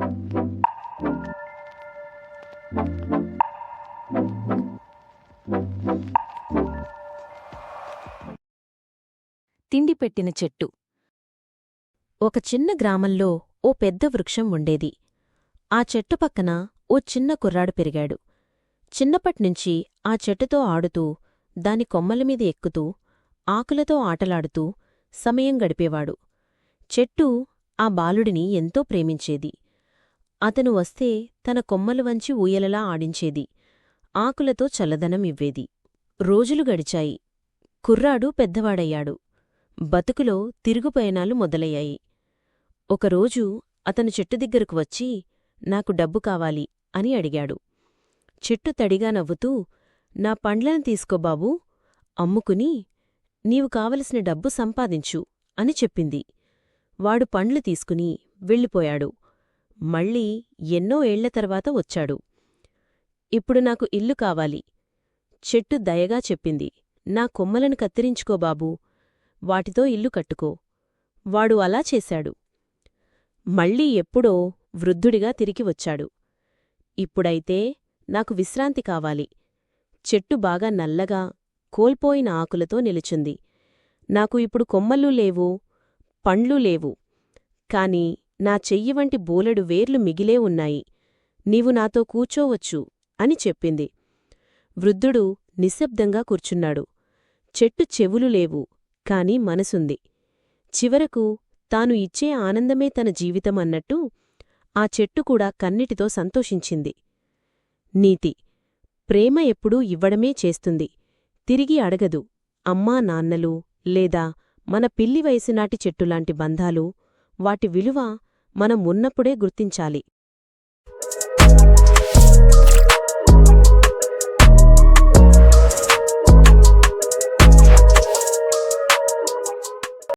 తిండి పెట్టిన చెట్టు. ఒక చిన్న గ్రామంలో ఓ పెద్ద వృక్షం ఉండేది. ఆ చెట్టు పక్కన ఓ చిన్న కుర్రాడు పెరిగాడు. చిన్నపట్నుంచి ఆ చెట్టుతో ఆడుతూ దాని కొమ్మలమీద ఎక్కుతూ ఆకులతో ఆటలాడుతూ సమయం గడిపేవాడు. చెట్టు ఆ బాలుడిని ఎంతో ప్రేమించేది. అతను వస్తే తన కొమ్మలు వంచి ఊయలలా ఆడించేది. ఆకులతో చల్లదనం ఇవ్వేది. రోజులు గడిచాయి. కుర్రాడు పెద్దవాడయ్యాడు. బతుకులో తిరుగుపయనాలు మొదలయ్యాయి. ఒకరోజు అతను చెట్టు దగ్గరకు వచ్చి నాకు డబ్బు కావాలి అని అడిగాడు. చెట్టు తడిగా నవ్వుతూ నా పండ్లను తీసుకో బాబూ. అమ్ముకుని నీవు కావలసిన డబ్బు సంపాదించు అని చెప్పింది. వాడు పండ్లు తీసుకుని వెళ్ళిపోయాడు. మళ్ళీ ఎన్నో ఏళ్ళ తర్వాత వచ్చాడు. ఇప్పుడు నాకు ఇల్లు కావాలి. చెట్టు దయగా చెప్పింది. నా కొమ్మలను కత్తిరించుకో బాబూ. వాటితో ఇల్లు కట్టుకో. వాడు అలా చేశాడు. మళ్ళీ ఎప్పుడో వృద్ధుడిగా తిరిగి వచ్చాడు. ఇప్పుడైతే నాకు విశ్రాంతి కావాలి. చెట్టు బాగా నల్లగా కోల్పోయిన ఆకులతో నిలుచుంది. నాకు ఇప్పుడు కొమ్మలు లేవు పండ్లు లేవు. కాని నా చెయ్యి వంటి బోలెడు వేర్లు మిగిలే ఉన్నాయి. నీవు నాతో కూచోవచ్చు అని చెప్పింది. వృద్ధుడు నిశ్శబ్దంగా కూర్చున్నాడు. చెట్టు చెవులు లేవు కాని మనసుంది. చివరకు తాను ఇచ్చే ఆనందమే తన జీవితమన్నట్టు ఆ చెట్టు కూడా కన్నిటితో సంతోషించింది. నీతి ప్రేమ ఎప్పుడూ ఇవ్వడమే చేస్తుంది. తిరిగి అడగదు అమ్మా నాన్నలు లేదా మన పిల్లి వయసునాటి చెట్టులాంటి బంధాలు వాటి విలువ మనం ఉన్నప్పుడే గుర్తించాలి.